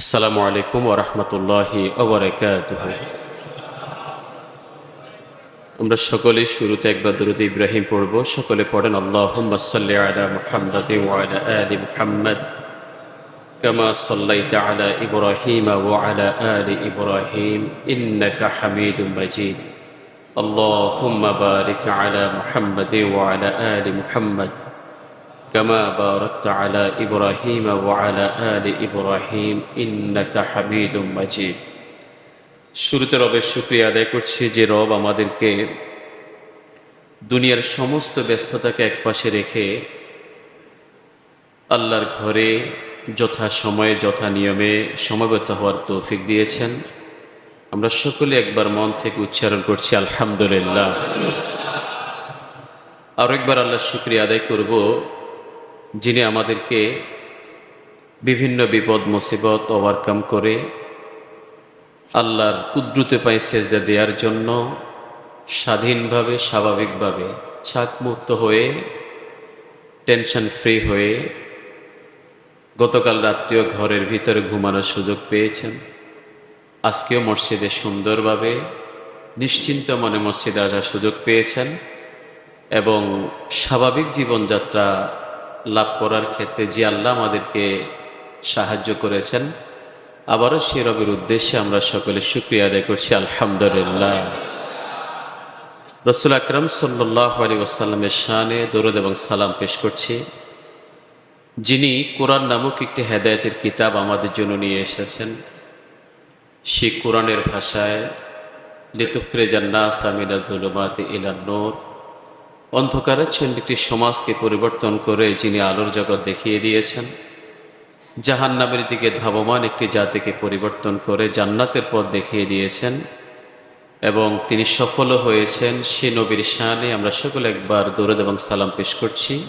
আসসালামু আলাইকুম ওরহমতুল্লাহি ওবরাকাত আমরা সকলে শুরুতে একবার দরুদ ইব্রাহিম পড়ব। সকলে পড়েন, আল্লাহুম্মা সাল্লি আলা মুহাম্মাদ ওয়া আলা আলি মুহাম্মাদ কামা সাল্লাইতা আলা ইব্রাহিম ওয়া আলা আলি ইব্রাহিম ইন্নাকা হামিদুম মাজিদ। আল্লাহুম্মা বারিক আলা মুহাম্মাদ ওয়া আলা আলি মুহাম্মাদ। كما باركت على إبراهيم وعلى آل إبراهيم إنك حميد مجيد শুরুতে রবের শুক্রিয়া আদায় করছি যে রব আমাদেরকে দুনিয়ার সমস্ত ব্যস্ততাকে একপাশে রেখে আল্লাহর ঘরে যথা সময়ে যথা নিয়মে সমাগত হওয়ার তৌফিক দিয়েছেন আমরা সকলে একবার মন থেকে উচ্চারণ করছি আলহামদুলিল্লাহ আরও একবার আল্লাহর শুক্রিয়া আদায় করব যিনি আমাদেরকে বিভিন্ন বিপদ, মুসিবত ওভারকাম করে আল্লাহর কুদ্রুতে পাই সেজদা দেওয়ার জন্য স্বাধীনভাবে, স্বাভাবিকভাবে ছাকমুক্ত হয়ে, টেনশন ফ্রি হয়ে গতকাল রাত্রিও ঘরের ভিতরে ঘুমানোর সুযোগ পেয়েছেন। আজকেও মসজিদে সুন্দরভাবে, নিশ্চিন্ত মনে মসজিদে আসার সুযোগ পেয়েছেন এবং স্বাভাবিক জীবনযাত্রা লাভ করার ক্ষেত্রে যে আল্লাহ আমাদেরকে সাহায্য করেছেন, আবারও সে রবের উদ্দেশ্যে আমরা সকলে সুক্রিয়া আদায় করছি, আলহামদুলিল্লাহ। রসুল আকরম সাল্লাহ আলী ওসাল্লামের শানে দরুদ এবং সালাম পেশ করছি। যিনি কোরআন নামক একটি হেদায়তের কিতাব আমাদের জন্য নিয়ে এসেছেন সে কোরআনের ভাষায়, লিতুফরে জান্না সামিনা জুলুমাত ইলান্নোর অন্ধকারাচ্ছন্ন একটি সমাজকে পরিবর্তন করে যিনি আলোর জগৎ দেখিয়ে দিয়েছেন জাহান নামের দিকে ধাবমান একটি জাতিকে পরিবর্তন করে জান্নাতের পথ দেখিয়ে দিয়েছেন এবং তিনি সফল হয়েছেন। সে নবীর শানে আমরা সকলে একবার দৌড়দ এবং সালাম পেশ করছি।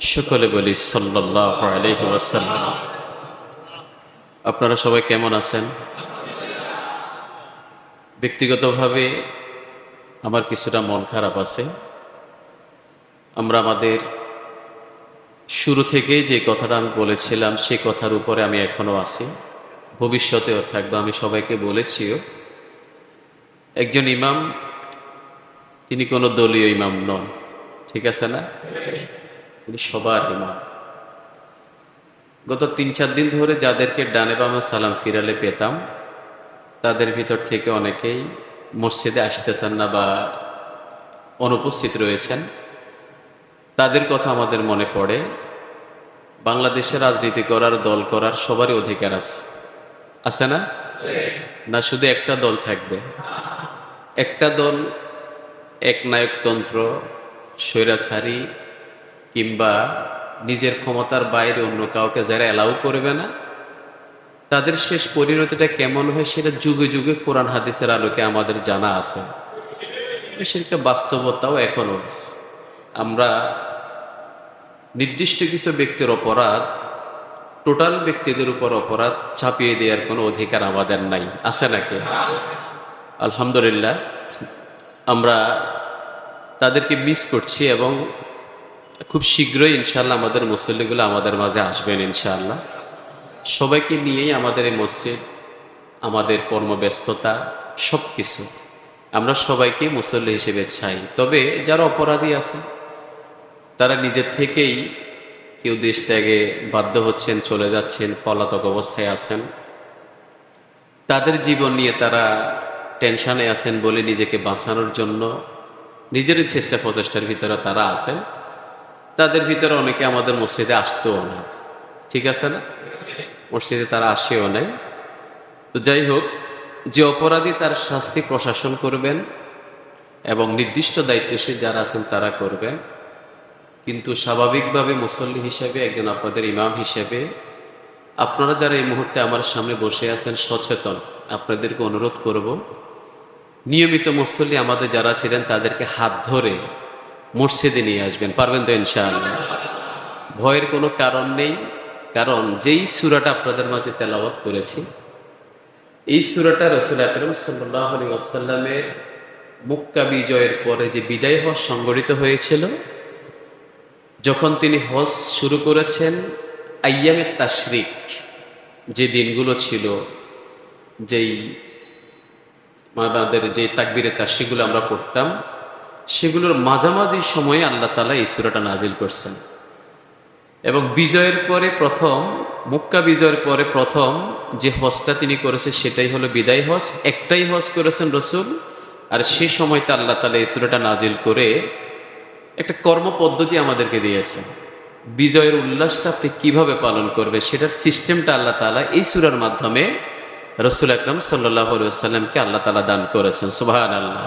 সকলে বলি সাল্লাহ আলহি ওয়াসাল্লাম। আপনারা সবাই কেমন আছেন? ব্যক্তিগতভাবে আমার কিছুটা মন খারাপ আছে। আমরা আমাদের শুরু থেকে যে কথাটা আমি বলেছিলাম, সে কথার উপরে আমি এখনও আছি। ভবিষ্যতেও থাকব আমি সবাইকে বলেছিও, একজন ইমাম, তিনি কোনো দলীয় ইমাম নন, ঠিক আছে না? তিনি সবার ইমাম। গত তিন চার দিন ধরে যাদেরকে ডানে বামে সালাম ফিরালে পেতাম, তাদের ভিতর থেকে অনেকেই মসজিদে আসতেছেন না বা অনুপস্থিত রয়েছেন। তাদের কথা আমাদের মনে পড়ে। বাংলাদেশে রাজনীতি করার, দল করার সবারই অধিকার আছে। আছে না? না, শুধু একটা দল থাকবে। একটা দল একনায়কতন্ত্র স্বৈরাচারী কিংবা নিজের ক্ষমতার বাইরে অন্য কাউকে যারা অ্যালাউ করবে না, তাদের শেষ পরিণতিটা কেমন হয় সেটা যুগে যুগে কোরআন হাদিসের আলোকে আমাদের জানা আছে। সেটা বাস্তবতাও এখনও আছে। আমরা নির্দিষ্ট কিছু ব্যক্তির অপরাধ, টোটাল ব্যক্তিদের উপর অপরাধ চাপিয়ে দেওয়ার কোনো অধিকার আমাদের নাই। আছে নাকি? আলহামদুলিল্লাহ, আমরা তাদেরকে মিস করছি এবং খুব শীঘ্রই ইনশাল্লাহ আমাদের মুসল্লিগুলো আমাদের মাঝে আসবেন ইনশাআল্লাহ। সবাইকে নিয়েই আমাদের এই মসজিদ, আমাদের কর্মব্যস্ততা সব কিছু আমরা সবাইকে মুসল্লি হিসেবে চাই। তবে যারা অপরাধী আছে তারা নিজের থেকেই কেউ দেশ ত্যাগে বাধ্য হচ্ছেন, চলে যাচ্ছেন, পলাতক অবস্থায় আছেন। তাদের জীবন নিয়ে তারা টেনশানে আছেন বলে নিজেকে বাঁচানোর জন্য নিজের চেষ্টা প্রচেষ্টার ভিতরে তারা আছেন। তাদের ভিতরে অনেকে আমাদের মসজিদে আসতেও না ঠিক আছে না? মসজিদে তারা আসেও নাই। তো যাই হোক, যে অপরাধী তার শাস্তি প্রশাসন করবেন এবং নির্দিষ্ট দায়িত্বশীল যারা আছেন তারা করবেন। কিন্তু স্বাভাবিকভাবে মুসল্লি হিসেবে, একজন আপনাদের ইমাম হিসেবে, আপনারা যারা এই মুহূর্তে আমার সামনে বসে আছেন সচেতন, আপনাদেরকে অনুরোধ করব, নিয়মিত মুসল্লি আমাদের যারা ছিলেন তাদেরকে হাত ধরে মসজিদে নিয়ে আসবেন। পারবেন তো ইনশাআল্লাহ? ভয়ের কোনো কারণ নেই, কারণ যেই সুরাটা আপনাদের মাঝে তেলাওয়াত করেছি, এই সুরাটা রসুল আকরম সাল্লাহ আলী আসাল্লামের মুক্কা বিজয়ের পরে যে বিদায় হওয়া সংগঠিত হয়েছিল যখন তিনি হজ শুরু করেছেন আয়ামে তাশরিক যে দিনগুলো ছিল, যেই আমাদের যে তাকবীরের তাসটিগুলো আমরা পড়তাম, সেগুলোর মাঝামাঝি সময়ে আল্লাহ তালা এই সুরাটা নাজিল করছেন। এবং বিজয়ের পরে প্রথম, মুক্কা বিজয়ের পরে প্রথম যে হজটা তিনি করেছেন সেটাই হলো বিদায় হজ। একটাই হজ করেছেন রসুল, আর সে সময়তে আল্লাহ তালা এই সুরাটা নাজিল করে একটা কর্ম পদ্ধতি আমাদেরকে দিয়েছে। বিজয়ের উল্লাসটা আপনি কীভাবে পালন করবে সেটার সিস্টেমটা আল্লাহ তালা এই সুরার মাধ্যমে রসুল আকরম সাল্লাহ সাল্লামকে আল্লাহ তালা দান করেছেন। সুবাহান আল্লাহ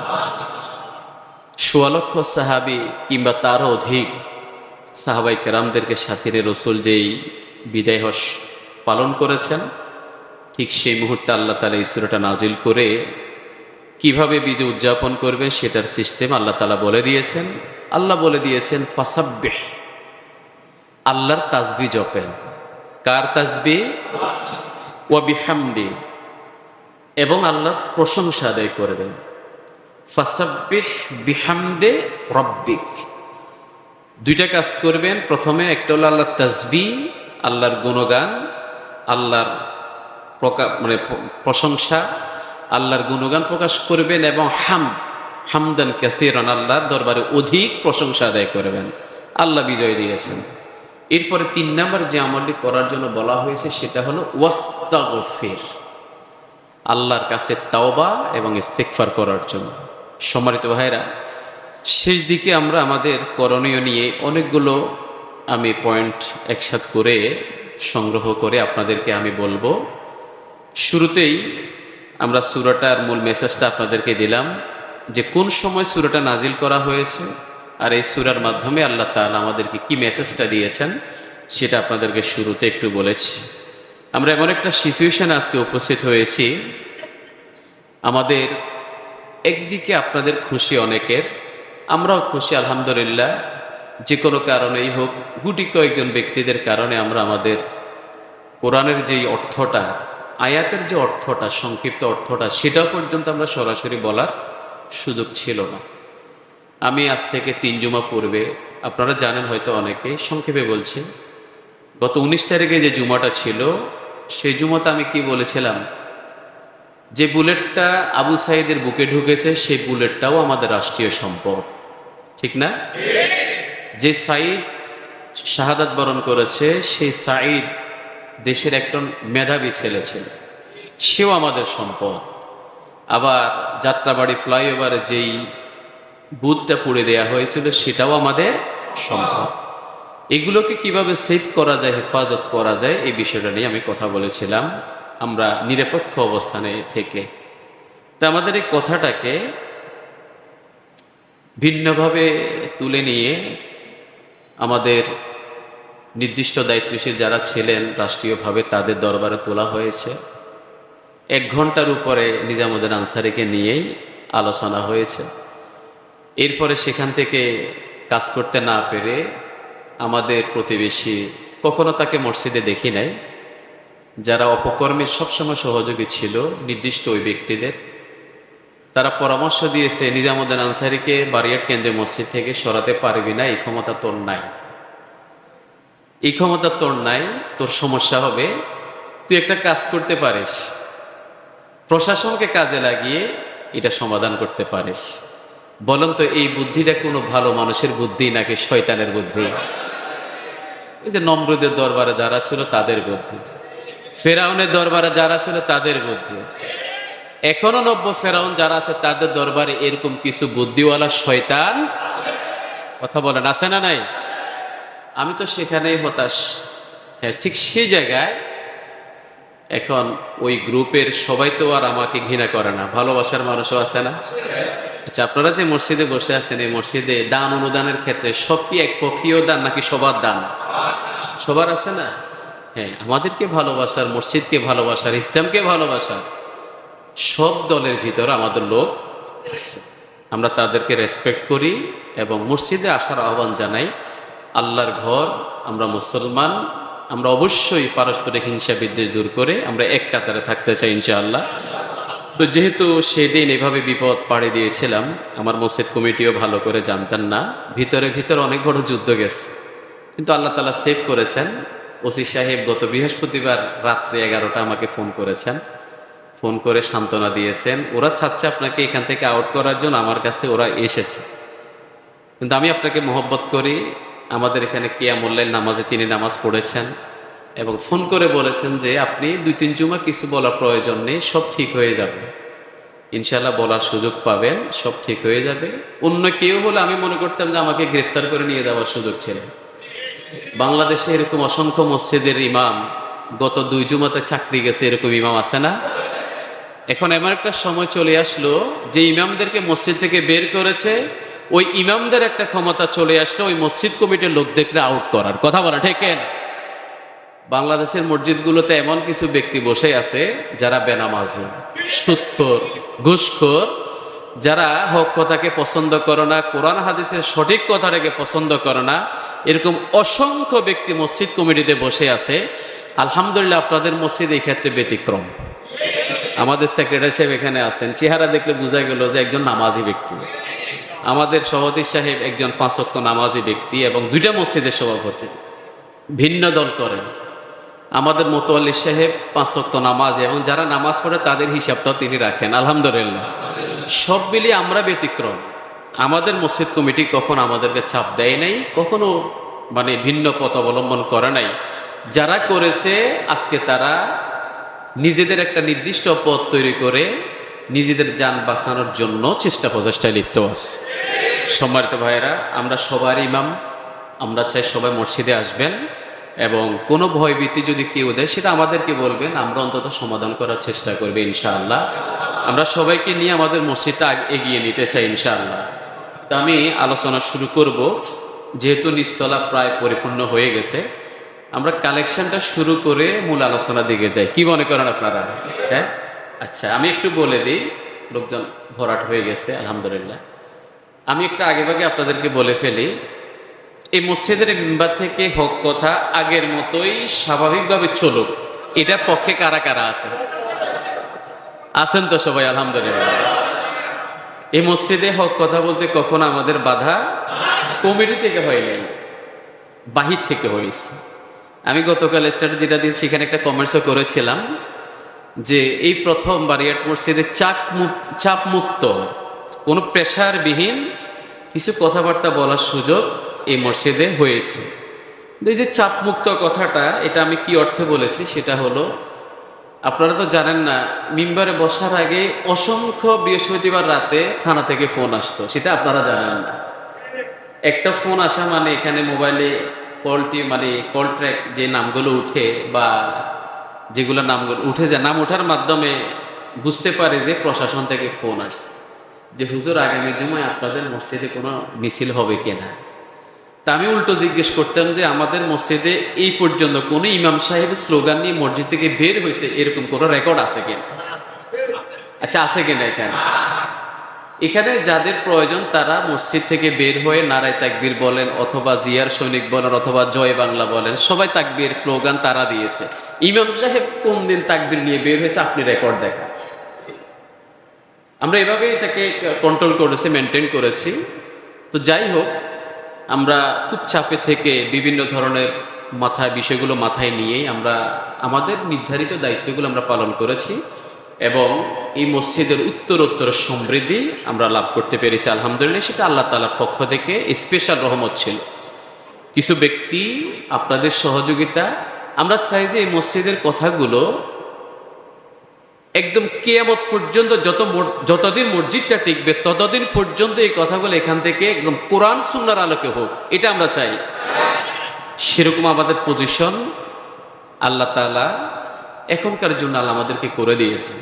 সোয়া লক্ষ সাহাবি কিংবা তারও অধিক সাহাবাই কেরামদেরকে সাথে নিয়ে রসুল যেই বিদায় হস পালন করেছেন, ঠিক সেই মুহূর্তে আল্লাহ তালা এই সুরাটা নাজিল করে কীভাবে বিজয় উদযাপন করবে সেটার সিস্টেম আল্লাহ তালা বলে দিয়েছেন। আল্লাহ বলে দিয়েছেন, ফাসাব্বেহ আল্লাহর তাজবি জপেন। কার তাজবি ও বিহামদি এবং আল্লাহর প্রশংসা আদায় করবেন। ফাসাব্বিহ বিহামদে রব্বিক দুইটা কাজ করবেন। প্রথমে একটা হলো আল্লাহর তাজবি আল্লাহর গুণগান, আল্লাহর প্রকা মানে প্রশংসা, আল্লাহর গুণগান প্রকাশ করবেন এবং হাম হামদান ক্যাসিরান আল্লাহর দরবারে অধিক প্রশংসা আদায় করবেন। আল্লাহ বিজয় দিয়েছেন। এরপরে তিন নম্বর যে আমলটি করার জন্য বলা হয়েছে, সেটা হলো ওয়াস্তাগফির। আল্লাহর কাছে তাওবা এবং ইস্তেকফার করার জন্য। সম্মানিত ভাইরা শেষ দিকে আমরা আমাদের করণীয় নিয়ে অনেকগুলো আমি পয়েন্ট একসাথ করে সংগ্রহ করে আপনাদেরকে আমি বলব। শুরুতেই আমরা সুরাটার মূল মেসেজটা আপনাদেরকে দিলাম। যে কোন সময় সুরাটা নাজিল করা হয়েছে আর এই সুরার মাধ্যমে আল্লাহ তাআলা আমাদেরকে কি মেসেজটা দিয়েছেন সেটা আপনাদেরকে শুরুতে একটু বলেছি। আমরা এমন একটা সিচুয়েশন আজকে উপস্থিত হয়েছি। আমাদের একদিকে আপনাদের খুশি অনেকের, আমরাও খুশি আলহামদুলিল্লাহ। যে কোনো কারণেই হোক, গুটি কয়েকজন ব্যক্তিদের কারণে আমরা আমাদের কোরআনের যেই অর্থটা, আয়াতের যে অর্থটা, সংক্ষিপ্ত অর্থটা, সেটাও পর্যন্ত আমরা সরাসরি বলার সুযোগ ছিল না। আমি আজ থেকে তিন জুমা পূর্বে, আপনারা জানেন হয়তো অনেকে, সংক্ষেপে বলছি, গত উনিশ তারিখে যে জুমাটা ছিল, সেই জুমাতে আমি কি বলেছিলাম? যে বুলেটটা আবু সাইদের বুকে ঢুকেছে, সেই বুলেটটাও আমাদের রাষ্ট্রীয় সম্পদ। ঠিক না? যে সাইদ শাহাদাত বরণ করেছে, সেই সাইদ দেশের একজন মেধাবী ছেলে ছিল। সেও আমাদের সম্পদ। আবার যাত্রাবাড়ি ফ্লাইওভারে যেই বুথটা পুড়ে দেয়া হয়েছিল, সেটাও আমাদের সম্ভব। এগুলোকে কীভাবে সেভ করা যায়, হেফাজত করা যায়, এই বিষয়টা নিয়ে আমি কথা বলেছিলাম আমরা নিরপেক্ষ অবস্থানে থেকে। তা আমাদের এই কথাটাকে ভিন্নভাবে তুলে নিয়ে আমাদের নির্দিষ্ট দায়িত্বশীল যারা ছিলেন রাষ্ট্রীয়ভাবে তাদের দরবারে তোলা হয়েছে। এক ঘণ্টার উপরে নিজামুদ্দিন আনসারিকে নিয়েই আলোচনা হয়েছে। এরপরে সেখান থেকে কাজ করতে না পেরে আমাদের প্রতিবেশী কখনো তাকে মসজিদে দেখি নাই। যারা অপকর্মে সবসময় সহযোগী ছিল নির্দিষ্ট ওই ব্যক্তিদের। তারা পরামর্শ দিয়েছে, নিজামুদ্দিন আনসারিকে বারিয়ার কেন্দ্রে মসজিদ থেকে সরাতে পারবি না, এই ক্ষমতা তোর নাই। এই ক্ষমতা তোর নাই, তোর সমস্যা হবে। তুই একটা কাজ করতে পারিস প্রশাসনকে কাজে লাগিয়ে এটা সমাধান করতে পারিস। বলেন তো, এই বুদ্ধিটা কোনো ভালো মানুষের বুদ্ধি নাকি শয়তানের বুদ্ধি? এই যে নম্রদের দরবারে যারা ছিল তাদের বুদ্ধি। ফেরাউনের দরবারে যারা ছিল তাদের বুদ্ধি। এখনও নব্য ফেরাউন যারা আছে তাদের দরবারে এরকম কিছু বুদ্ধিওয়ালা শয়তান কথা বলেন, আছে না নাই? আমি তো সেখানেই হতাশ। হ্যাঁ ঠিক সেই জায়গায় এখন ওই গ্রুপের সবাই তো আর আমাকে ঘৃণা করে না। ভালোবাসার মানুষও আছে না? আচ্ছা আপনারা যে মসজিদে বসে আছেন, এই মসজিদে দান অনুদানের ক্ষেত্রে সব কি এক পক্ষীয় দান নাকি সবার দান? সবার আছে না? হ্যাঁ আমাদেরকে ভালোবাসার, মসজিদকে ভালোবাসার, ইসলামকে ভালোবাসার সব দলের ভিতরে আমাদের লোক আছে। আমরা তাদেরকে রেসপেক্ট করি এবং মসজিদে আসার আহ্বান জানাই, আল্লাহর ঘর, আমরা মুসলমান আমরা অবশ্যই পারস্পরিক হিংসা বিদ্বেষ দূর করে আমরা এক কাতারে থাকতে চাই, ইনশাআল্লাহ। তো যেহেতু সেদিন এভাবে বিপদ পাড়ে দিয়েছিলাম, আমার মসজিদ কমিটিও ভালো করে জানতেন না। ভিতরে ভিতরে অনেক বড় যুদ্ধ গেছে। কিন্তু আল্লাহ তালা সেভ করেছেন। ওসি সাহেব গত বৃহস্পতিবার রাত্রে এগারোটা আমাকে ফোন করেছেন। ফোন করে সান্ত্বনা দিয়েছেন, ওরা চাচ্ছে আপনাকে এখান থেকে আউট করার জন্য, আমার কাছে ওরা এসেছে। কিন্তু আমি আপনাকে মোহব্বত করি আমাদের এখানে কিয়ামুল্লাহ নামাজে তিনি নামাজ পড়েছেন এবং ফোন করে বলেছেন যে আপনি দুই তিন জুমা কিছু বলার প্রয়োজন নেই, সব ঠিক হয়ে যাবে। ইনশাল্লাহ বলার সুযোগ পাবেন, সব ঠিক হয়ে যাবে। অন্য কেউ হলে আমি মনে করতাম যে আমাকে গ্রেপ্তার করে নিয়ে যাওয়ার সুযোগ ছিল। বাংলাদেশে এরকম অসংখ্য মসজিদের ইমাম, গত দুই জুমাতে চাকরি গেছে এরকম ইমাম আছে না? এখন এমন একটা সময় চলে আসলো যে ইমামদেরকে মসজিদ থেকে বের করেছে ওই ইমামদের একটা ক্ষমতা চলে আসলো ওই মসজিদ কমিটির লোকদেরকে আউট করার। কথা বলা ঠিক না? বাংলাদেশের মসজিদগুলোতে এমন কিছু ব্যক্তি বসে আছে যারা বেনামাজি, সুৎখোর, ঘুষখোর, যারা হক কথাকে পছন্দ করে না, কোরআন হাদিসের সঠিক কথাটাকে পছন্দ করে না, এরকম অসংখ্য ব্যক্তি মসজিদ কমিটিতে বসে আছে। আলহামদুলিল্লাহ আপনাদের মসজিদ এই ক্ষেত্রে ব্যতিক্রম। আমাদের সেক্রেটারি সাহেব এখানে আছেন। চেহারা দেখলে বোঝা গেল যে একজন নামাজি ব্যক্তি। আমাদের সভাপতি সাহেব একজন পাঁচক্ত নামাজি ব্যক্তি এবং দুইটা মসজিদের সভাপতি। ভিন্ন দল করেন। আমাদের মোতোয়াল্লি সাহেব পাঁচক্ত নামাজ এবং যারা নামাজ পড়ে তাদের হিসাবটাও তিনি রাখেন, আলহামদুলিল্লাহ। সব মিলিয়ে আমরা ব্যতিক্রম। আমাদের মসজিদ কমিটি কখন আমাদেরকে চাপ দেয় নাই, কখনো মানে ভিন্ন পথ অবলম্বন করে নাই। যারা করেছে, আজকে তারা নিজেদের একটা নির্দিষ্ট পথ তৈরি করে নিজেদের যান বাঁচানোর জন্য চেষ্টা প্রচেষ্টায় লিপ্ত আছে। সম্মানিত ভাইয়েরা, আমরা সবার ইমাম, আমরা চাই সবাই মসজিদে আসবেন এবং কোনো ভয়ভীতি যদি কেউ দেয়, সেটা আমাদেরকে বলবেন, আমরা অন্তত সমাধান করার চেষ্টা করবে ইনশাআল্লাহ। আমরা সবাইকে নিয়ে আমাদের মসজিদটা এগিয়ে নিতে চাই ইনশাআল্লাহ। তা আমি আলোচনা শুরু করব, যেহেতু নিস্তলা প্রায় পরিপূর্ণ হয়ে গেছে। আমরা কালেকশনটা শুরু করে মূল আলোচনা দিকে যাই। কি মনে করেন আপনারা? হ্যাঁ? আচ্ছা আমি একটু বলে দিই, লোকজন ভরাট হয়ে গেছে, আলহামদুলিল্লাহ। আমি একটা আগে ভাগে আপনাদেরকে বলে ফেলি, এই মসজিদের মেম্বার থেকে হক কথা আগের মতোই স্বাভাবিকভাবে চলুক। এটার পক্ষে কারা কারা আছেন? আছেন তো সবাই, আলহামদুলিল্লাহ। এই মসজিদে হক কথা বলতে কখনো আমাদের বাধা কমিটি থেকে হয়নি, বাহির থেকে হয়েছে। আমি গতকাল স্টার্ট যেটা দিয়ে সেখানে একটা কমেন্টসও করেছিলাম যে এই প্রথম বারিয়াট মসজিদে চাপ মু- চাপ মুক্ত, কোনো প্রেশারবিহীন কিছু কথাবার্তা বলার সুযোগ এই মসজিদে হয়েছে। এই যে চাপ মুক্ত কথাটা, এটা আমি কি অর্থে বলেছি? সেটা হলো, আপনারা তো জানেন না, মিম্বারে বসার আগে অসংখ্য বৃহস্পতিবার রাতে থানা থেকে ফোন আসতো। সেটা আপনারা জানেন না। একটা ফোন আসা মানে এখানে মোবাইলে কলটি মানে কল ট্র্যাক যে নামগুলো উঠে বা যেগুলো নামগুলো উঠে যায়, নাম ওঠার মাধ্যমে বুঝতে পারে যে প্রশাসন থেকে ফোন আসছে। যে, হুজুর, আগামী জুমায় আপনাদের মসজিদে কোনো মিছিল হবে কিনা তা আমি উল্টো জিজ্ঞেস করতাম যে, আমাদের মসজিদে এই পর্যন্ত কোনো ইমাম সাহেব স্লোগান নিয়ে মসজিদ থেকে বের হয়েছে? এরকম কোনো রেকর্ড আছে কিনা আচ্ছা আছে কিনা এখানে? এখানে যাদের প্রয়োজন তারা মসজিদ থেকে বের হয়ে নারায় তাকবীর বলেন অথবা জিয়ার সৈনিক বলেন অথবা জয় বাংলা বলেন, সবাই তাকবীর স্লোগান তারা দিয়েছে। ইমাম সাহেব কোন দিন তাকবীর নিয়ে বের হয়েছে আপনি রেকর্ড দেখান। আমরা এভাবে এটাকে কন্ট্রোল করেছি মেনটেন করেছি। তো যাই হোক, আমরা খুব চাপে থেকে বিভিন্ন ধরনের মাথায় বিষয়গুলো মাথায় নিয়েই আমরা, আমাদের নির্ধারিত দায়িত্বগুলো আমরা পালন করেছি। এবং এই মসজিদের উত্তরোত্তর সমৃদ্ধি আমরা লাভ করতে পেরেছি, আলহামদুলিল্লাহ। সেটা আল্লাহ তালার পক্ষ থেকে স্পেশাল রহমত ছিল। কিছু ব্যক্তি আপনাদের সহযোগিতা, আমরা চাই যে এই মসজিদের কথাগুলো একদম কেয়ামত পর্যন্ত যত যতদিন মসজিদটা টিকবে, ততদিন পর্যন্ত এই কথাগুলো এখান থেকে একদম কোরআন, সুন্নার আলোকে হোক, এটা আমরা চাই। সেরকম আমাদের পজিশন আল্লাহ তালা এখনকার জন্য আল্লাহ আমাদেরকে করে দিয়েছে।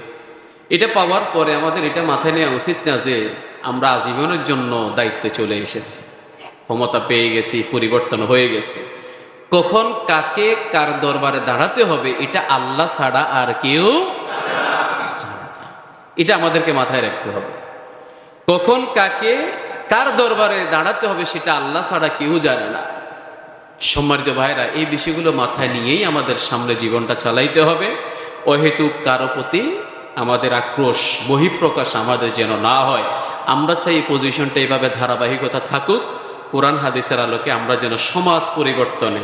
এটা পাওয়ার পরে আমাদের এটা মাথায় নেওয়া উচিত না যে আমরা আজীবনের জন্য দায়িত্বে চলে এসেছি। ক্ষমতা পেয়ে গেছি, পরিবর্তন হয়ে গেছে। কখন কাকে কার দরবারে দাঁড়াতে হবে এটা আল্লাহ ছাড়া আর কেউ এটা আমাদেরকে মাথায় রাখতে হবে। কখন কাকে কার দরবারে দাঁড়াতে হবে সেটা আল্লাহ ছাড়া কেউ জানে না। সম্মানিত ভাইরা এই বিষয়গুলো মাথায় নিয়েই আমাদের সামনে জীবনটা চালাইতে হবে। অহেতুক কারও প্রতি আমাদের আক্রোশ, বহিঃপ্রকাশ আমাদের যেন না হয়। আমরা চাই এই পজিশনটা এইভাবে ধারাবাহিকতা থাকুক। কোরআন হাদিসের আলোকে আমরা যেন সমাজ পরিবর্তনে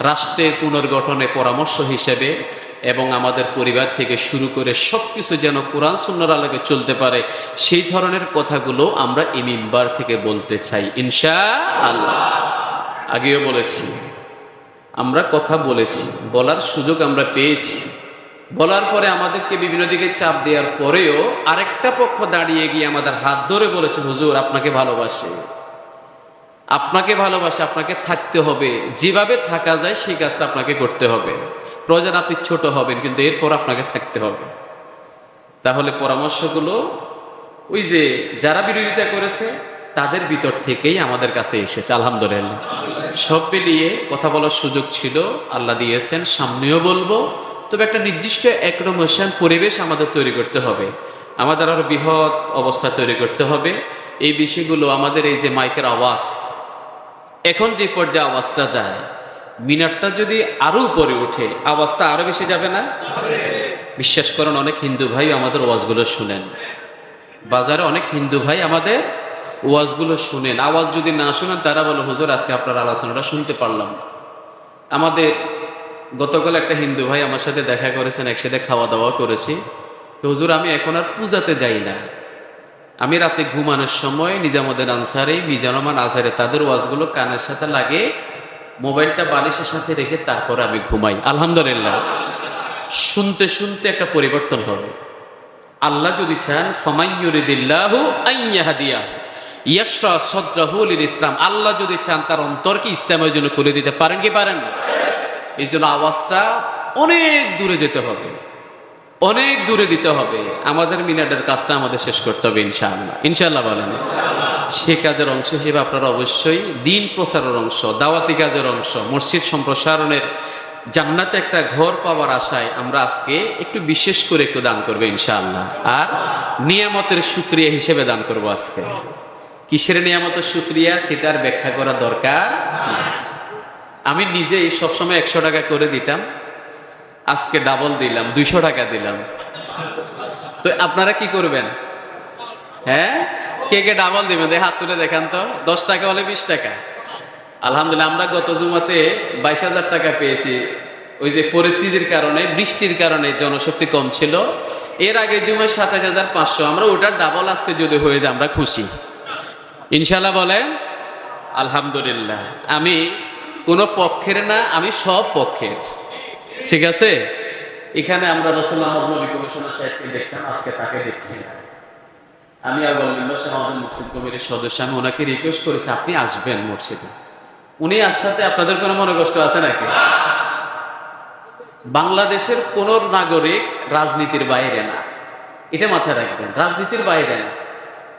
রাষ্ট্রের পুনর্গঠনে পরামর্শ হিসেবে এবং আমাদের পরিবার থেকে শুরু করে সব কিছু যেন কোরআন সুন্নার আলোকে চলতে পারে, সেই ধরনের কথাগুলো আমরা এই মিম্বার থেকে বলতে চাই। ইনশা আল্লাহ আগেও বলেছি, আমরা কথা বলেছি, বলার সুযোগ আমরা পেয়েছি। বলার পরে আমাদেরকে বিভিন্ন দিকে চাপ দেওয়ার পরেও আরেকটা পক্ষ দাঁড়িয়ে গিয়ে আমাদের হাত ধরে বলেছে, হুজুর, আপনাকে ভালোবাসে। আপনাকে ভালোবাসে, আপনাকে থাকতে হবে। যেভাবে থাকা যায়, সেই কাজটা আপনাকে করতে হবে। প্রয়োজন আপনি ছোট হবেন, কিন্তু এরপর আপনাকে থাকতে হবে। তাহলে পরামর্শগুলো, ওই যে যারা বিরোধিতা করেছে তাদের ভিতর থেকেই আমাদের কাছে এসেছে, আলহামদুলিল্লাহ। সব মিলিয়ে কথা বলার সুযোগ ছিল, আল্লাহ দিয়েছেন, সামনেও বলব, তবে একটা নির্দিষ্ট একরমোশন পরিবেশ আমাদের তৈরি করতে হবে। আমাদের আরও বৃহৎ অবস্থা তৈরি করতে হবে। এই বিষয়গুলো আমাদের এই যে মাইকের আওয়াজ, এখন যে পর্যায়ে আওয়াজটা যায়, মিনারটা যদি আরও উপরে ওঠে, আওয়াজটা আরও বেশি যাবে না? বিশ্বাস করেন, অনেক হিন্দু ভাই আমাদের ওয়াজগুলো শুনেন। বাজারে অনেক হিন্দু ভাই আমাদের ওয়াজগুলো শুনেন। আওয়াজ যদি না শুনেন, তারা বলো, হুজুর, আজকে আপনার আলোচনাটা শুনতে পারলাম আমাদের গতকাল একটা হিন্দু ভাই আমার সাথে দেখা করেছেন, একসাথে খাওয়া দাওয়া করেছি। তো হুজুর, আমি এখন আর পূজাতে যাই না। আমি রাতে ঘুমানোর সময় নিজামদের আনসারে মিজানমান আজহারে তাদের ওয়াজগুলো কানের সাথে লাগে মোবাইলটা বালিশের সাথে রেখে তারপরে আমি ঘুমাই। আলহামদুলিল্লাহ। শুনতে শুনতে একটা পরিবর্তন হবে। আল্লাহ যদি চান, ফমাইয়ুরিদিল্লাহু আইয়াহাদিয়া ইয়াসরা সদ্রাহু লিল ইসলাম। আল্লাহ যদি চান তার অন্তরকে ইসলামের জন্য খুলে দিতে পারেন কি পারেন এই জন্য আওয়াজটা অনেক দূরে যেতে হবে। অনেক দূরে দিতে হবে। আমাদের মিনাটের কাজটা আমাদের শেষ করতে হবে ইনশাআল্লাহ। ইনশাআল্লাহ বলেন। সে কাজের অংশ হিসেবে আপনারা অবশ্যই দিন প্রচারের অংশ, দাওয়াতি কাজের অংশ, মসজিদ সম্প্রসারণের জান্নাতে একটা ঘর পাওয়ার আশায় আমরা আজকে একটু বিশেষ করে একটু দান করব ইনশাআল্লাহ। আর নিয়ামতের সুক্রিয়া হিসেবে দান করব আজকে। কিসের নিয়ামতের সুক্রিয়া সেটার ব্যাখ্যা করা দরকার আমি নিজেই সবসময় একশো টাকা করে দিতাম, আজকে ডাবল দিলাম, দুইশো টাকা দিলাম। তো আপনারা কি করবেন? হ্যাঁ? কে কে ডাবল দিবেন? হাত তুলে দেখান তো। দশ টাকা হলে বিশ টাকা। আলহামদুলিল্লাহ, আমরা গত জুমাতে বাইশ হাজার টাকা পেয়েছি। ওই যে পরিস্থিতির কারণে, বৃষ্টির কারণে জনশক্তি কম ছিল। এর আগে জুমায় সাতাশ হাজার পাঁচশো, আমরা ওটার ডাবল আজকে যদি হয়ে যায়, আমরা খুশি। ইনশাল্লাহ বলেন, আলহামদুলিল্লাহ, আমি কোনো পক্ষের না, আমি সব পক্ষের। ঠিক আছে? এখানে আমরা রসুল নবী কমিশনার সাহেবকে দেখতাম, আজকে তাকে দেখছি আমি আর বললাম আমাদের মুসলিম কমিটির সদস্য, আমি ওনাকে রিকোয়েস্ট করেছি, আপনি আসবেন মসজিদে। উনি আসাতে আপনাদের কোনো মনে কষ্ট আছে নাকি? বাংলাদেশের কোন নাগরিক রাজনীতির বাইরে না। এটা মাথায় রাখবেন, রাজনীতির বাইরে না।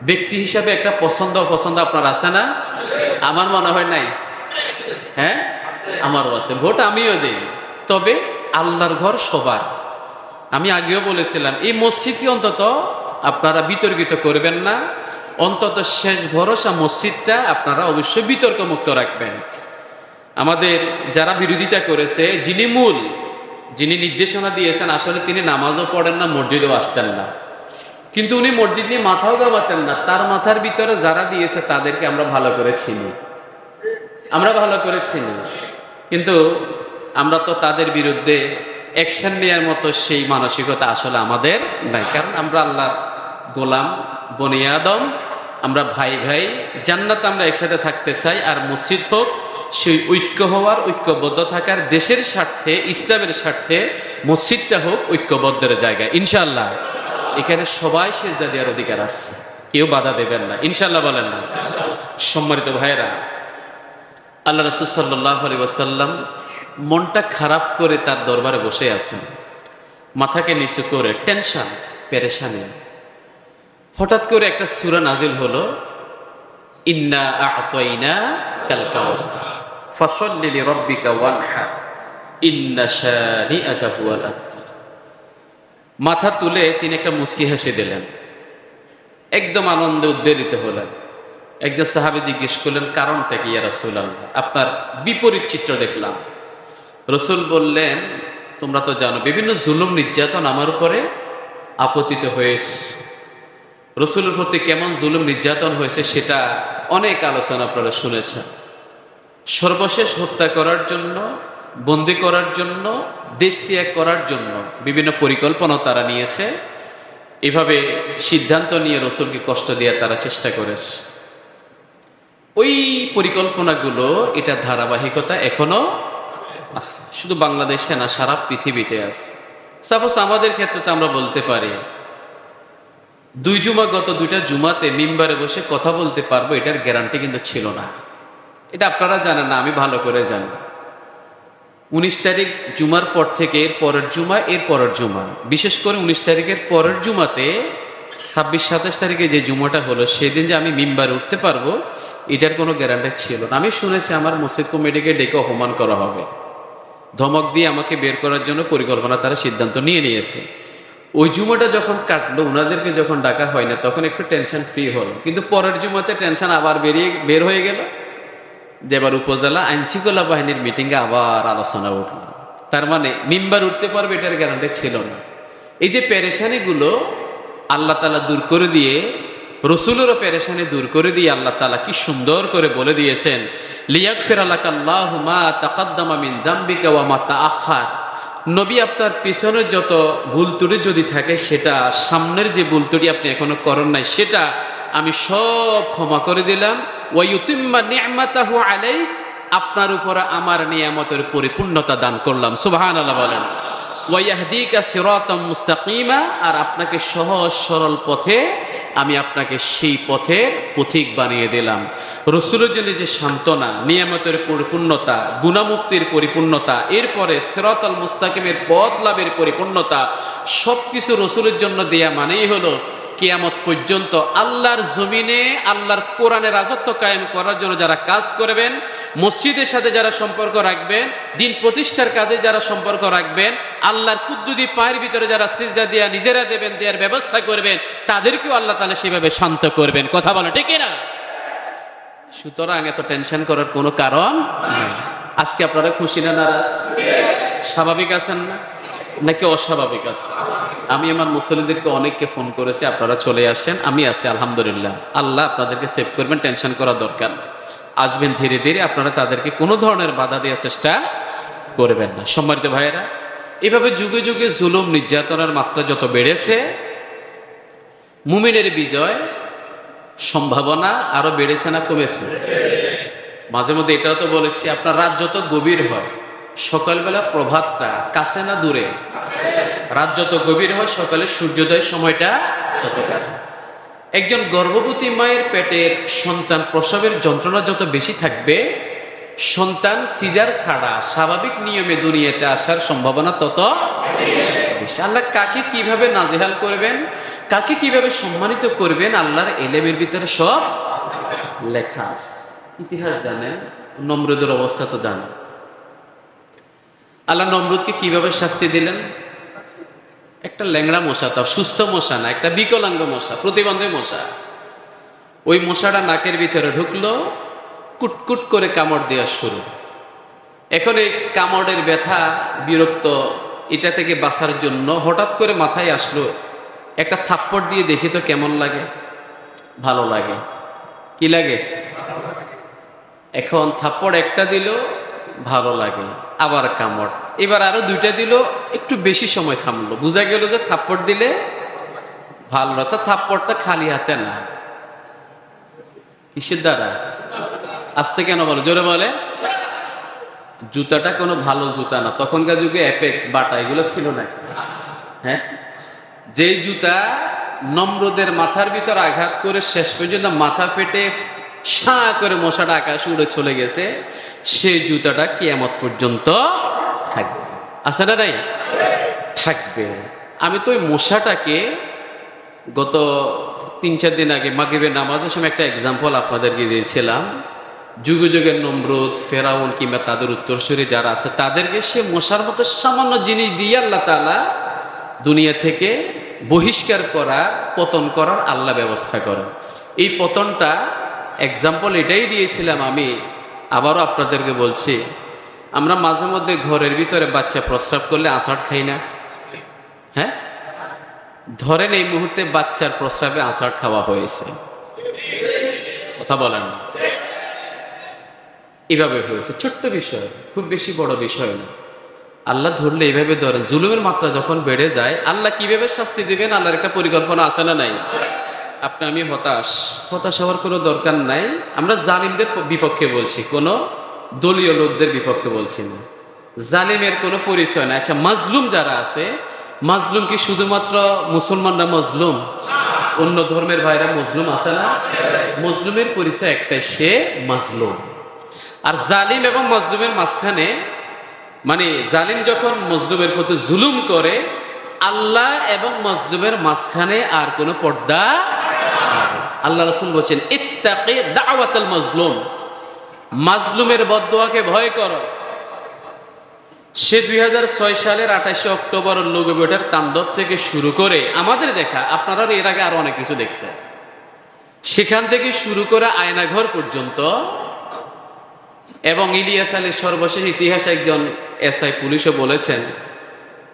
ব্যক্তি হিসাবে একটা পছন্দ অপছন্দ আপনার আছে না? আমার মনে হয় নাই। হ্যাঁ? আমারও আছে। ভোট আমিও দিই। তবে আল্লাহর ঘর সবার। আমি আগেও বলেছিলাম, এই মসজিদকে অন্তত আপনারা বিতর্কিত করবেন না। অন্তত শেষ ভরসা মসজিদটা আপনারা অবশ্যই বিতর্ক মুক্ত রাখবেন। আমাদের যারা বিরোধিতা করেছে, যিনি মূল, যিনি নির্দেশনা দিয়েছেন, আসলে তিনি নামাজও পড়েন না, মসজিদেও আসতেন না। কিন্তু উনি মসজিদ নিয়ে মাথাও গামাতেন না। তার মাথার ভিতরে যারা দিয়েছে, তাদেরকে আমরা ভালো করে চিনি। আমরা ভালো করে চিনি। কিন্তু আমরা তো তাদের বিরুদ্ধে অ্যাকশন নেওয়ার মতো সেই মানসিকতা আসলে আমাদের নাই। কারণ আমরা আল্লাহ গোলাম বনিয়াদম আমরা ভাই ভাই, জান্নাত আমরা একসাথে থাকতে চাই। আর মসজিদ হোক, সেই ঐক্য হওয়ার, ঐক্যবদ্ধ থাকার, দেশের স্বার্থে, ইসলামের স্বার্থে মসজিদটা হোক ঐক্যবদ্ধের জায়গায় ইনশাল্লাহ এখানে সবাই সেজদা দেওয়ার অধিকার আছে। কেউ বাধা দেবেন না। ইনশাল্লাহ বলেন না। সম্মানিত ভাইয়েরা, আল্লাহ রসুল সাল্লাহ আলী ওয়াসাল্লাম মনটা খারাপ করে তার দরবারে বসে আছেন। মাথাকে নিচু করে টেনশন, পেরেশানি। হঠাৎ করে একটা সুরা নাজিল হলো, ইন্না আতইনা কালকা ফসল লিলি রব্বিকা ওয়ানহার ইন্না শানিআকা হুয়াল আবতার। মাথা তুলে তিনি একটা মুস্কি হেসে দিলেন। একদম আনন্দে উদ্বেলিত হলেন। একজন সাহাবে জিজ্ঞেস করলেন, কারণটা কি রাসূলুল্লাহ? আপনার বিপরীত চিত্র দেখলাম। রসুল বললেন, তোমরা তো জানো, বিভিন্ন জুলুম নির্যাতন আমার উপরে আপতিত হয়েছে। রসুলের প্রতি কেমন জুলুম নির্যাতন হয়েছে সেটা অনেক আলোচনা আপনারা শুনেছেন। সর্বশেষ হত্যা করার জন্য বন্দি করার জন্য, দেশ ত্যাগ করার জন্য বিভিন্ন পরিকল্পনা তারা নিয়েছে। এভাবে সিদ্ধান্ত নিয়ে রসুলকে কষ্ট দেওয়ার তারা চেষ্টা করেছে। ওই পরিকল্পনাগুলো, এটা ধারাবাহিকতা এখনও আছে। শুধু বাংলাদেশে না, সারা পৃথিবীতে আছে। সাপোজ আমাদের ক্ষেত্রে তো আমরা বলতে পারি, দুই জুমা গত দুইটা জুমাতে মিম্বারে বসে কথা বলতে পারব, এটার গ্যারান্টি কিন্তু ছিল না। এটা আপনারা জানেন না, আমি ভালো করে জানি। উনিশ তারিখ জুমার পর থেকে এর পরের জুমা, এর পরের জুমা। বিশেষ করে উনিশ তারিখের পরের জুমাতে ছাব্বিশ, সাতাশ তারিখে যে জুমাটা হলো, সেদিন যে আমি মিম্বারে উঠতে পারব, এটার কোনো গ্যারান্টি ছিল না। আমি শুনেছি আমার মসজিদ কমিটিকে ডেকে অপমান করা হবে। ধমক দিয়ে আমাকে বের করার জন্য পরিকল্পনা তারা সিদ্ধান্ত নিয়ে নিয়েছে। ওই জুমাটা যখন কাটলো ওনাদেরকে যখন ডাকা হয় না, তখন একটু টেনশন ফ্রি হলো। কিন্তু পরের জুমাতে টেনশন আবার বেরিয়ে, বের হয়ে গেল। যে এবার উপজেলা আইনশৃঙ্খলা বাহিনীর মিটিংয়ে আবার আলোচনা উঠল। তার মানে মিম্বার উঠতে পারবে এটার গ্যারান্টি ছিল না। এই যে পেরেশানিগুলো আল্লাহ তালা দূর করে দিয়ে, রসুলেরও পেরেশানি দূর করে দিয়ে আল্লাহ তালা কি সুন্দর করে বলে দিয়েছেন লিয়াক ফেরালাক আল্লাহ মা তাকাদ্দামা দাম্বিকা ওয়া মা তাআখার। নবী আপনার পিছনের যত ভুল যদি থাকে, সেটা সামনের যে ভুল আপনি এখনও করেন নাই, সেটা আমি সব ক্ষমা করে দিলাম। ওয়াইউতিম্মা নি'মাতাহু আলাইক, আপনার উপরে আমার নিয়ামতের পরিপূর্ণতা দান করলাম। সুবহানাল্লাহ বলেন। ওয়াইয়াহদিকা সিরাতাম মুস্তাকিমা, আর আপনাকে সহজ সরল পথে আমি আপনাকে সেই পথের পথিক বানিয়ে দিলাম। রসুলের জন্য যে সান্ত্বনা, নিয়ামতের পরিপূর্ণতা, গুণামুক্তির পরিপূর্ণতা, এরপরে সিরাতাল মুস্তাকিমের পথ লাভের পরিপূর্ণতা সব কিছু রসুলের জন্য দেয়া মানেই হলো কেয়ামত পর্যন্ত আল্লাহর জমিনে, আল্লাহর কোরআনের রাজত্ব কায়েম করার জন্য যারা কাজ করবেন, মসজিদের সাথে যারা সম্পর্ক রাখবেন, দিন প্রতিষ্ঠার কাজে যারা সম্পর্ক রাখবেন, আল্লাহর কুদ্দুদি পায়ের ভিতরে যারা সিজদা দিয়া নিজেরা দেবেন, দেওয়ার ব্যবস্থা করবেন, তাদেরকেও আল্লাহ তাহলে সেভাবে শান্ত করবেন। কথা বলো, ঠিক না সুতরাং এত টেনশন করার কোনো কারণ আজকে আপনারা খুশি না নারাজ? স্বাভাবিক আছেন না? নাকি অস্বাভাবিক আছে। আমি আমার মুসলিমদেরকে অনেককে ফোন করেছি, আপনারা চলে আসেন, আমি আছি, আলহামদুলিল্লাহ। আল্লাহ আপনাদেরকে সেভ করবেন টেনশন করা দরকার আসবেন ধীরে ধীরে, আপনারা তাদেরকে কোনো ধরনের বাধা দেওয়ার চেষ্টা করবেন না। সম্মানিত ভাইয়েরা, এভাবে যুগে যুগে জুলুম, নির্যাতনের মাত্রা যত বেড়েছে, মুমিনের বিজয় সম্ভাবনা আরও বেড়েছে না কমেছে? মাঝে মধ্যে এটাও তো বলেছি, আপনার রাত যত গভীর হয় সকালবেলা প্রভাতটা কাছে না দূরে? রাত যত গভীর হয়, সকালে সূর্যোদয়ের সময়টা তত কাছে। একজন গর্ভবতী মায়ের পেটের সন্তান প্রসবের যন্ত্রণা যত বেশি থাকবে, সন্তান সিজার ছাড়া স্বাভাবিক নিয়মে দুনিয়াতে আসার সম্ভাবনা তত বেশি। আল্লাহ কাকে কীভাবে নাজেহাল করবেন, কাকে কীভাবে সম্মানিত করবেন, আল্লাহর এলেমের ভিতরে সব লেখা ইতিহাস জানেন, নমরুদের অবস্থা তো জানেন। আল্লাহ নমরুদকে কীভাবে শাস্তি দিলেন? একটা ল্যাংড়া মশা তাও সুস্থ মশা না, একটা বিকলাঙ্গ মশা, প্রতিবন্ধী মশা। ওই মশাটা নাকের ভিতরে ঢুকলো, কুটকুট করে কামড় দেওয়া শুরু। এখন এই কামড়ের ব্যথা, বিরক্ত, এটা থেকে বাঁচার জন্য হঠাৎ করে মাথায় আসলো, একটা থাপ্পড় দিয়ে দেখি তো কেমন লাগে। ভালো লাগে। কি লাগে? এখন থাপ্পড় একটা দিল, ভালো লাগে। আবার কামড়। এবার আরও দুইটা দিল, একটু বেশি সময় থামলো। বোঝা গেল যে থাপ্পড় দিলে ভালো না, তো থাপ্পড়টা খালি হাতে না। কিসের দ্বারা? আসতে কেন বলো? জোরে বলে। জুতাটা কোনো ভালো জুতা না। তখনকার যুগে অ্যাপেক্স বাটা, এগুলো ছিল না হ্যাঁ? যেই জুতা নম্রদের মাথার ভিতর আঘাত করে শেষ পর্যন্ত মাথা ফেটে সাঁ করে মশাটা আকাশে উড়ে চলে গেছে সেই জুতাটা কিয়ামত পর্যন্ত থাকবে। আছে না নাই? থাকবে। আমি তো ওই মশাটাকে গত তিন চার দিন আগে মাগিবের নামাজের সময় একটা এক্সাম্পল আপনাদেরকে দিয়েছিলাম। যুগে যুগের নমরুদ, ফেরাউন কিংবা তাদের উত্তরসূরি যারা আছে, তাদেরকে সে মশার মতো সামান্য জিনিস দিয়ে আল্লাহ তালা দুনিয়া থেকে বহিষ্কার করা, পতন করার আল্লাহ ব্যবস্থা করেন। এই পতনটা এক্সাম্পল এটাই দিয়েছিলাম আমি, আবারও আপনাদেরকে বলছি, আমরা মাঝে মধ্যে ঘরের ভিতরে বাচ্চা প্রস্রাব করলে আষাঢ় খাই না। হ্যাঁ? ধরেন এই মুহূর্তে বাচ্চার প্রস্রাবে আষাঢ় খাওয়া হয়েছে। কথা বলেন এভাবে হয়েছে। ছোট্ট বিষয়, খুব বেশি বড় বিষয় না। আল্লাহ ধরলে এইভাবে ধরেন। জুলুমের মাত্রা যখন বেড়ে যায়, আল্লাহ কীভাবে শাস্তি দিবেন? আল্লাহর একটা পরিকল্পনা আছে না নাই? আপনি, আমি হতাশ। হতাশ হওয়ার কোনো দরকার নাই। আমরা জালিমদের বিপক্ষে বলছি, কোনো দলীয় লোকদের বিপক্ষে বলছি না। জালিমের কোনো পরিচয় নাই। আচ্ছা মাজলুম যারা আছে, মাজলুম কি শুধুমাত্র মুসলমানরা মজলুম? অন্য ধর্মের ভাইরা মজলুম আছে না? মজলুমের পরিচয় একটাই, সে মাজলুম। আর জালিম এবং মজলুমের মাঝখানে মানে জালিম যখন মজলুমের প্রতি জুলুম করে, আল্লাহ এবং মজলুমের মাঝখানে আর কোনো পর্দা। আল্লাহ রসুল বলছেন, ইত্তাকে দাওয়াতাল মজলুম। মাজলুমের বদোয়াকে ভয় করো। সে দুই ছয় সালের আঠাশে অক্টোবর লোকবেটার তাণ্ডব থেকে শুরু করে, আমাদের দেখা, আপনারা এর আগে আরও অনেক কিছু দেখছেন। সেখান থেকে শুরু করে আয়নাঘর পর্যন্ত এবং ইলিয়াস আলীর সর্বশেষ ইতিহাস একজন এসআই পুলিশও বলেছেন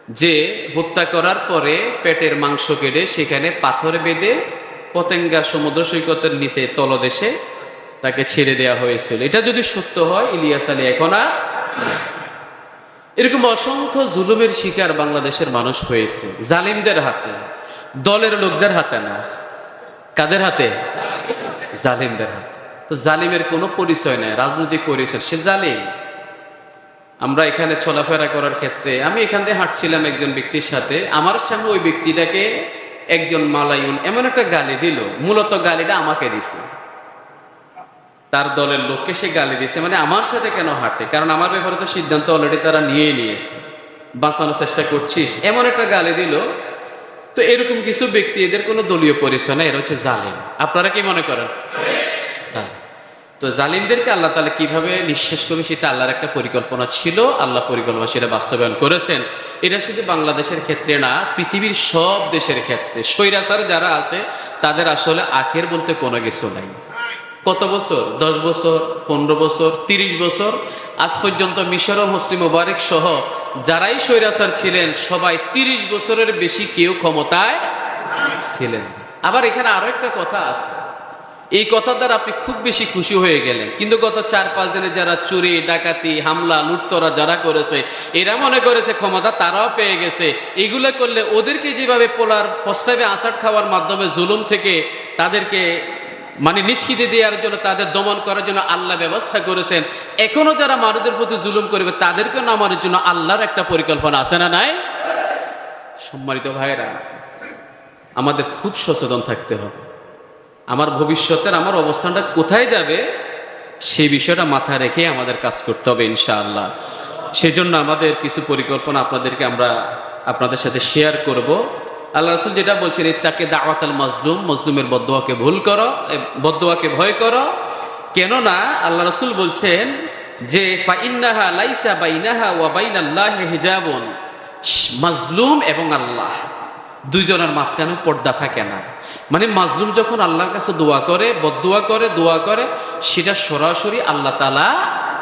যে, হত্যা করার পরে পেটের মাংস কেটে সেখানে পাথর বেঁধে পতেঙ্গা সমুদ্র সৈকতের নিচে তলদেশে তাকে ছেড়ে দেওয়া হয়েছিল। এটা যদি সত্য হয়, ইলিয়াস আলী এখন আর এরকম অসংখ্য জুলুমের শিকার বাংলাদেশের মানুষ হয়েছে। জালিমদের হাতে, দলের লোকদের হাতে না। কাদের হাতে? জালিমদের হাতে। তো জালিমের কোনো পরিচয় নেই, রাজনৈতিক পরিচয়। সে জালিম। আমরা এখানে চলাফেরা করার ক্ষেত্রে, আমি এখান দিয়ে হাঁটছিলাম একজন ব্যক্তির সাথে। আমার সামনে ওই ব্যক্তিটাকে একজন মালায়ুন এমন একটা গালি দিল, মূলত গালিটা আমাকে দিছে। তার দলের লোককে সে গালি দিছে মানে আমার সাথে কেন হাঁটে? কারণ আমার ব্যাপারে তো সিদ্ধান্ত অলরেডি তারা নিয়ে নিয়েছে। বাঁচানোর চেষ্টা করছিস, এমন একটা গালি দিল। তো এরকম কিছু ব্যক্তি এদের কোনো দলীয় পরিচয় না এরা হচ্ছে জালিম। আপনারা কি মনে করেন। তো জালিমদেরকে আল্লাহ তালা কীভাবে নিঃশেষ করবে সেটা আল্লাহর একটা পরিকল্পনা ছিল। আল্লাহ পরিকল্পনা সেটা বাস্তবায়ন করেছেন। এটা শুধু বাংলাদেশের ক্ষেত্রে না, পৃথিবীর সব দেশের ক্ষেত্রে। স্বৈরাচার যারা আছে, তাদের আসলে আখের বলতে কোনো কিছু নাই। কত বছর? দশ বছর, পনেরো বছর, তিরিশ বছর? আজ পর্যন্ত মিশর ও মুসলিম মুবারক সহ যারাই স্বৈরাচার ছিলেন, সবাই তিরিশ বছরের বেশি কেউ ক্ষমতায় ছিলেন আবার এখানে আরও একটা কথা আছে। এই কথা দ্বারা আপনি খুব বেশি খুশি হয়ে গেলেন। কিন্তু গত চার, পাঁচ দিনে যারা চুরি, ডাকাতি, হামলা, লুটতরা যারা করেছে, এরা মনে করেছে ক্ষমতা তারাও পেয়ে গেছে। এগুলো করলে ওদেরকে যেভাবে পোলার প্রস্তাবে আষাঢ় খাওয়ার মাধ্যমে জুলুম থেকে তাদেরকে মানে নিষ্কৃতি দেওয়ার জন্য, তাদের দমন করার জন্য আল্লাহ ব্যবস্থা করেছেন। এখনও যারা মানুষদের প্রতি জুলুম করবে, তাদেরকে নামানোর জন্য আল্লাহর একটা পরিকল্পনা আছে না নাই? সম্মানিত ভাইরা আমাদের খুব সচেতন থাকতে হবে। আমার ভবিষ্যতের, আমার অবস্থানটা কোথায় যাবে, সেই বিষয়টা মাথায় রেখে আমাদের কাজ করতে হবে ইনশাআল্লাহ। সেজন্য আমাদের কিছু পরিকল্পনা আপনাদেরকে আমরা আপনাদের সাথে শেয়ার করব। আল্লাহ রসুল যেটা বলছেন তাকে দাওয়াত আল মজলুম মজলুমের বদোয়াকে ভুল করো বদোয়াকে ভয় করো। কেননা আল্লাহ রসুল বলছেন যে, ফাইন্নাহা লাইসা বাইনাহা ওয়া বাইনাল্লাহ হিজাবুন মাজলুম এবং আল্লাহ। দুইজনের মাঝখানে পর্দা থাকে না। মানে মাজলুম যখন আল্লাহর কাছে দোয়া করে বদোয়া করে, দোয়া করে, সেটা সরাসরি আল্লাহ তালা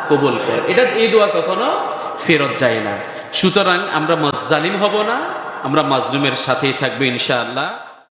কবল করে। এটা এই দোয়া কখনো ফেরত যায় না। সুতরাং আমরা জালিম হব না, আমরা মাজলুমের সাথেই থাকব ইনশাআল্লাহ।